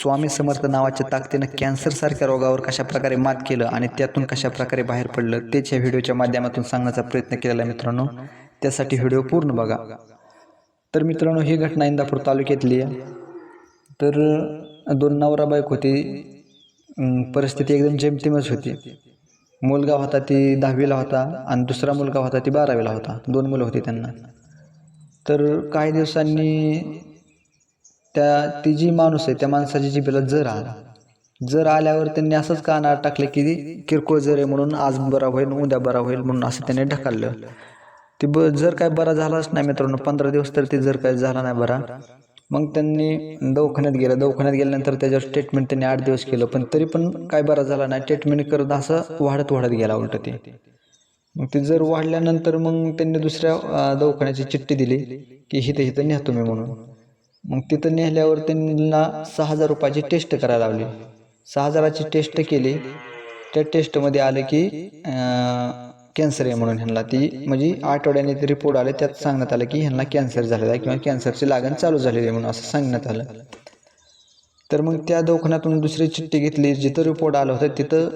स्वामी समर्थ नावाच्या ताकदीनं कॅन्सरसारख्या रोगावर कशा प्रकारे मात केलं आणि त्यातून कशा प्रकारे बाहेर पडलं तेच या व्हिडिओच्या माध्यमातून सांगण्याचा प्रयत्न केलेला आहे मित्रांनो. त्यासाठी व्हिडिओ पूर्ण बघा. तर मित्रांनो ही घटना इंदापूर तालुक्यातली आहे. तर दोन नवरा बायक होती. परिस्थिती एकदम जेमतेमच होती. मुलगा होता ती दहावीला होता आणि दुसरा मुलगा होता ती बारावीला होता. दोन मुलं होती त्यांना. तर काही दिवसांनी त्या ती जी माणूस आहे त्या माणसाची जिभेला जर आला जर आल्यावर त्यांनी असंच कानावर टाकलं की किरकोळ जर आहे म्हणून आज बरा होईल उद्या बरा होईल म्हणून असं त्यांनी ढकललं. ते ब जर काय बरा झालाच नाही मित्रांनो पंधरा दिवस तर ते जर काय झाला नाही बरा. मग त्यांनी दवाखान्यात गेलं दवाखान्यात गेल्यानंतर त्याच्यावर ट्रीटमेंट त्यांनी आठ दिवस केलं पण तरी पण काय बरा झाला नाही ट्रीटमेंट करत असं वाढत वाढत गेला उलट ते. मग ते जर वाढल्यानंतर मग त्यांनी दुसऱ्या दवाखान्याची चिठ्ठी दिली की हिथं हिथं न्या तुम्ही म्हणून. मग तिथं नेल्यावर त्यांना सहा हजार रुपयाची टेस्ट करायला लावली. सहा हजाराची टेस्ट केली. त्या टेस्टमध्ये आलं की कॅन्सर आहे म्हणून ह्यांना ती म्हणजे आठवड्याने ते रिपोर्ट आले त्यात सांगण्यात आलं की ह्यांना कॅन्सर झालेला आहे किंवा कॅन्सरची लागण चालू झालेली आहे म्हणून असं सांगण्यात आलं. तर मग त्या दवाखान्यातून दुसरी चिठ्ठी घेतली. जिथं रिपोर्ट आलं होतं तिथं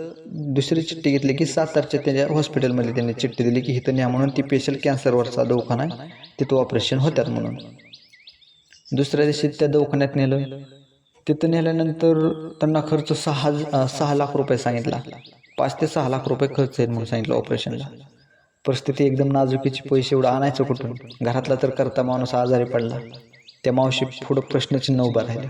दुसरी चिठ्ठी घेतली की सातारच्या त्याच्या हॉस्पिटलमध्ये त्यांनी चिठ्ठी दिली की इथं न्या म्हणून ती पेशल कॅन्सरवरचा दवाखाना आहे. तिथं ऑपरेशन होत्यात म्हणून. दुसऱ्या दिवशी त्या दवाखान्यात नेलं. तिथं नेल्यानंतर त्यांना खर्च सहा सहा लाख रुपये सांगितला. पाच ते सहा लाख रुपये खर्च आहेत म्हणून सांगितलं ऑपरेशनला. परिस्थिती एकदम नाजुकीची पैसे एवढं आणायचं कुठून? घरातला तर करता माणूस आजारी पडला. त्या मावशी पुढं प्रश्नचिन्ह उभा राहिले.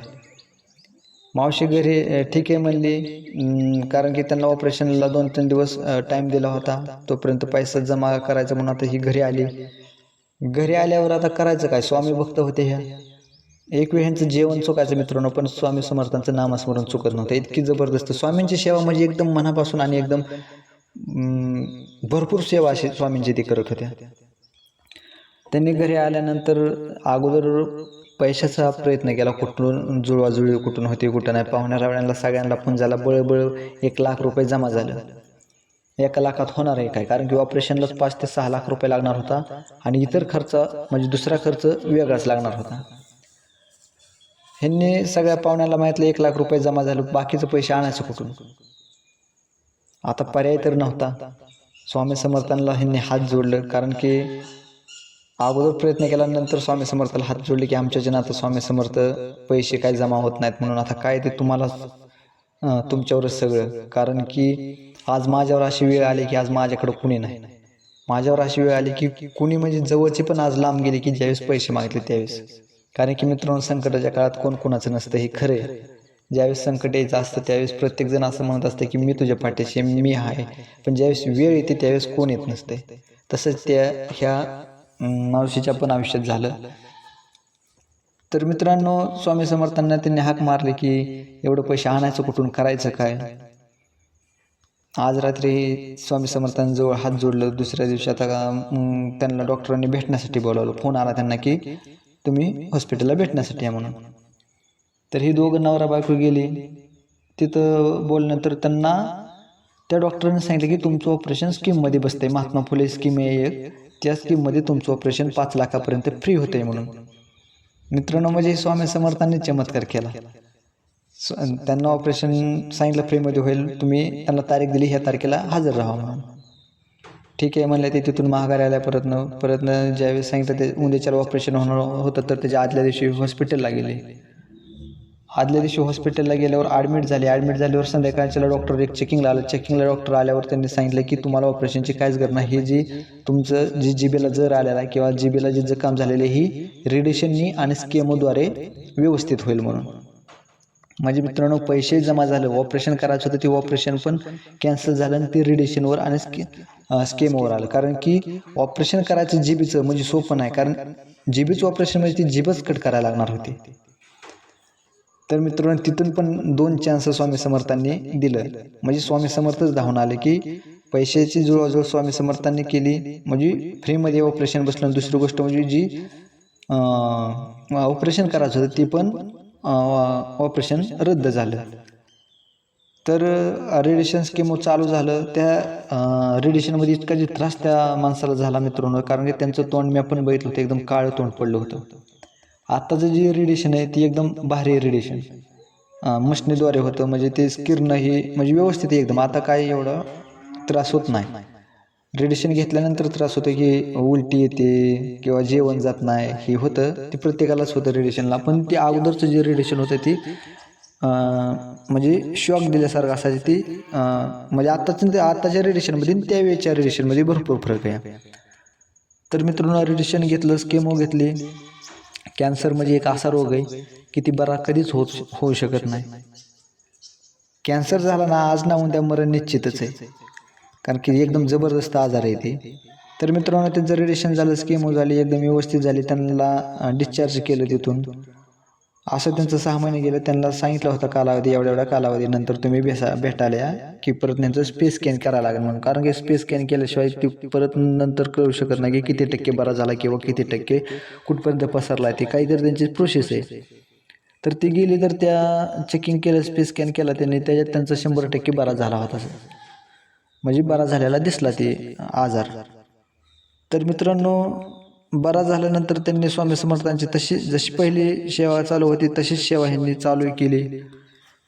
मावशी घरी ठीक आहे म्हणली. कारण की त्यांना ऑपरेशनला दोन तीन दिवस टाईम दिला होता. तोपर्यंत पैसा जमा करायचा म्हणून आता ही घरी आली. घरी आल्यावर आता करायचं काय? स्वामी भक्त होते ह्या. एक वेळ ह्यांचं जेवण चुकायचं मित्रांनो पण स्वामी समर्थांचं नामस्मरण चुकत नव्हतं. इतकी जबरदस्त. स्वामींची सेवा म्हणजे एकदम मनापासून आणि एकदम भरपूर सेवा अशी स्वामींची ती करत होत्या. त्यांनी घरी आल्यानंतर अगोदर पैशाचा प्रयत्न केला. कुठून जुळवाजुळी कुठून होती कुठं नाही. पाहुण्या रावण्यांना सगळ्यांना पुंजाला बळबळ एक लाख रुपये जमा झालं. एका लाखात होणार आहे काय? कारण की ऑपरेशनलाच पाच ते सहा लाख रुपये लागणार होता आणि इतर खर्च म्हणजे दुसरा खर्च वेगळाच लागणार होता. ह्यांनी सगळ्या पाहुण्याला माहितलं एक लाख रुपये जमा झालं बाकीचं पैसे आणायचं कुठून? आता पर्याय तर नव्हता. स्वामी समर्थांना ह्यांनी हात जोडलं कारण की अगोदर प्रयत्न केल्यानंतर स्वामी समर्थाला हात जोडले की आमच्या जन स्वामी समर्थ पैसे काय जमा होत नाहीत म्हणून आता काय ते तुम्हाला तुमच्यावरच सगळं. कारण की आज माझ्यावर अशी वेळ आली की आज माझ्याकडं कुणी नाही. माझ्यावर अशी वेळ आली की कुणी म्हणजे जवळची पण आज लांब गेली की ज्यावेळेस पैसे मागितले त्यावेळेस. कारण की मित्रांनो संकटाच्या काळात कोण कोणाचं नसतं हे खरं आहे. ज्यावेळेस संकट यायचं असतं त्यावेळेस प्रत्येकजण असं म्हणत असतं की मी तुझ्या पाठीशी मी आहे. पण ज्यावेळेस वेळ येते त्यावेळेस कोण येत नसते. तसंच त्या ह्या मावशीच्या पण आयुष्यात झालं. तर मित्रांनो स्वामी समर्थांना त्यांनी हाक मारले की एवढं पैसे आणायचं कुठून करायचं काय? आज रात्री स्वामी समर्थांजवळ हात जोडलं. दुसऱ्या दिवशी आता त्यांना डॉक्टरांनी भेटण्यासाठी बोलावलं. फोन आला त्यांना की तुम्ही हॉस्पिटलला भेटण्यासाठी या म्हणून. तर ही दोघं नवरा बायको गेली. तिथं बोलल्यानंतर त्यांना त्या डॉक्टरांनी सांगितलं की तुमचं ऑपरेशन स्कीममध्ये बसतंय. महात्मा फुले स्कीम आहे एक. त्या स्कीममध्ये तुमचं ऑपरेशन पाच लाखापर्यंत फ्री होतंय म्हणून. मित्रांनो म्हणजे स्वामी समर्थांनी चमत्कार केला. स- त्यांना ऑपरेशन सांगितलं फ्रीमध्ये होईल. तुम्ही त्यांना तारीख दिली ह्या तारखेला हजर राहा म्हणून. ठीक आहे म्हणलं ते तिथून महागारी आल्या परतनं परतनं ज्यावेळेस सांगितलं ते उद्याच्याला ऑपरेशन होणार होतं तर त्याच्या आदल्या दिवशी हॉस्पिटलला गेले. आदल्या दिवशी हॉस्पिटलला गेल्यावर ॲडमिट झाले. ॲडमिट झाल्यावर संध्याकाळच्याला डॉक्टर एक चेकिंगला आलं चेकिंगला डॉक्टर आल्यावर त्यांनी सांगितलं की तुम्हाला ऑपरेशनची काहीच गरज नाही. हे जी तुमचं जी जिबेला जर आलेला आहे किंवा जिबेला जे जखम झालेली आहे, ही रेडिएशननी आणि स्केमोद्वारे व्यवस्थित होईल म्हणून. म्हणजे मित्रांनो पैसे जमा झालं ऑपरेशन करायचं होतं ते ऑपरेशन पण कॅन्सल झालं आणि ते रेडिएशनवर आणि स्के स्केमवर आलं. कारण की ऑपरेशन करायचं जीबीचं म्हणजे सोपं नाही. कारण जीबीचं ऑपरेशन म्हणजे ती जीबच कट करायला लागणार होती. तर मित्रांनो तिथून पण दोन चान्स स्वामी समर्थांनी दिलं. म्हणजे स्वामी समर्थच धावून आले की पैशाची जुळवाजुळव स्वामी समर्थांनी केली. म्हणजे फ्रीमध्ये ऑपरेशन बसलं दुसरी गोष्ट म्हणजे जी ऑपरेशन करायचं होतं ती पण ऑपरेशन रद्द झालं. तर रेडिएशन स्कीम चालू झालं. त्या रेडिएशनमध्ये इतका जे त्रास त्या माणसाला झाला मित्रांनो कारण की त्यांचं तोंड मी पण बघितलं होतं एकदम काळं तोंड पडलं होतं. आत्ताचं जे रेडिएशन आहे ती एकदम भारी रेडिएशन मशनीद्वारे होतं म्हणजे ते किरणं ही म्हणजे व्यवस्थित एकदम. आता काय एवढं त्रास होत नाही. रेडिशन घेतल्यानंतर त्रास होतो की उलटी येते किंवा जेवण जात नाही हे होतं. ते प्रत्येकालाच होतं रेडिशनला पण ते अगोदरचं जे रेडिशन होतं ती म्हणजे शॉक दिल्यासारखं असायची. ती म्हणजे आत्ताच ते आत्ताच्या रेडिशनमध्ये त्यावेळेच्या रेडिशनमध्ये भरपूर फरक आहे. तर मित्रांनो रेडिशन घेतलं स्केमो घेतली. कॅन्सर म्हणजे एक असा रोग आहे की ती बरा कधीच होत होऊ शकत नाही. कॅन्सर झाला ना आज ना उद्या मरण निश्चितच आहे. कारण की एकदम जबरदस्त आजार आहे ते. तर मित्रांनो त्यांचं रेडिएशन झालं स्केमो झाली एकदम व्यवस्थित झाली त्यांना डिस्चार्ज केलं तिथून. असं त्यांचं सहा महिने गेलं त्यांना सांगितलं होतं कालावधी एवढ्या एवढ्या कालावधीनंतर तुम्ही भेसा भेटायला या की परत त्यांचं स्पेस स्कॅन करायला लागेल म्हणून. कारण की स्पेस स्कॅन केल्याशिवाय ती परत नंतर कळू शकत नाही की किती टक्के बरा झाला किंवा किती टक्के कुठपर्यंत पसरला आहे ते काहीतरी त्यांची प्रोसेस आहे. तर ती गेली तर त्या चेकिंग केलं स्पेस स्कॅन केला त्यांनी त्याच्यात त्यांचा शंभर टक्के बरा झाला होता. म्हणजे बरा झालेला दिसला ते आजार. तर मित्रांनो बरा झाल्यानंतर त्यांनी स्वामी समर्थांची तशी जशी पहिली सेवा चालू होती तशीच सेवा ह्यांनी चालू केली.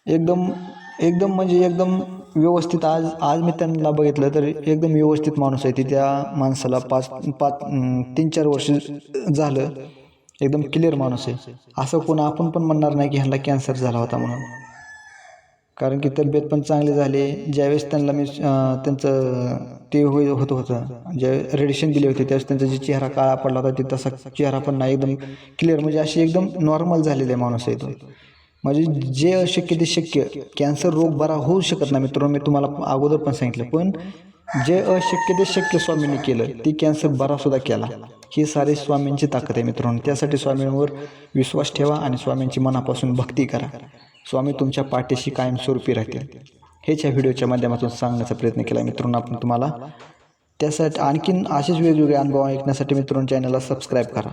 एकदम एकदम म्हणजे एकदम व्यवस्थित आज आज मी त्यांना बघितलं तर एकदम व्यवस्थित माणूस आहे ती. त्या माणसाला पाच पाच तीन चार वर्ष झालं. एकदम क्लिअर माणूस आहे. असं कोण आपण पण म्हणणार नाही की ह्यांना कॅन्सर झाला होता म्हणून. कारण की तब्येत पण चांगली झाली. ज्यावेळेस त्यांना मी त्यांचं ते होई होत होतं. ज्या रेडिशन दिले होते त्यावेळेस त्यांचा जे चेहरा काळा पडला होता ते तसा चेहरा पण नाही. एकदम क्लिअर म्हणजे अशी एकदम नॉर्मल झालेला माणूस आहे तो. म्हणजे जे अशक्य ते शक्य. कॅन्सर रोग बरा होऊ शकत नाही मित्रांनो मी तुम्हाला अगोदर पण सांगितलं. पण जे अशक्य ते शक्य स्वामींनी केलं ती कॅन्सर बरा सुद्धा केला. ही सारी स्वामींची ताकद आहे मित्रांनो. त्यासाठी स्वामींवर विश्वास ठेवा आणि स्वामींची मनापासून भक्ती करा. स्वामी तुमच्या पाठीशी कायमस्वरूपी राहतील. हेच या व्हिडिओच्या माध्यमातून सांगण्याचा प्रयत्न केला मित्रांनो. आपण तुम्हाला त्यासाठी आणखीन असेच वेगवेगळे अनुभव ऐकण्यासाठी मित्रांनो चॅनलला सबस्क्राईब करा.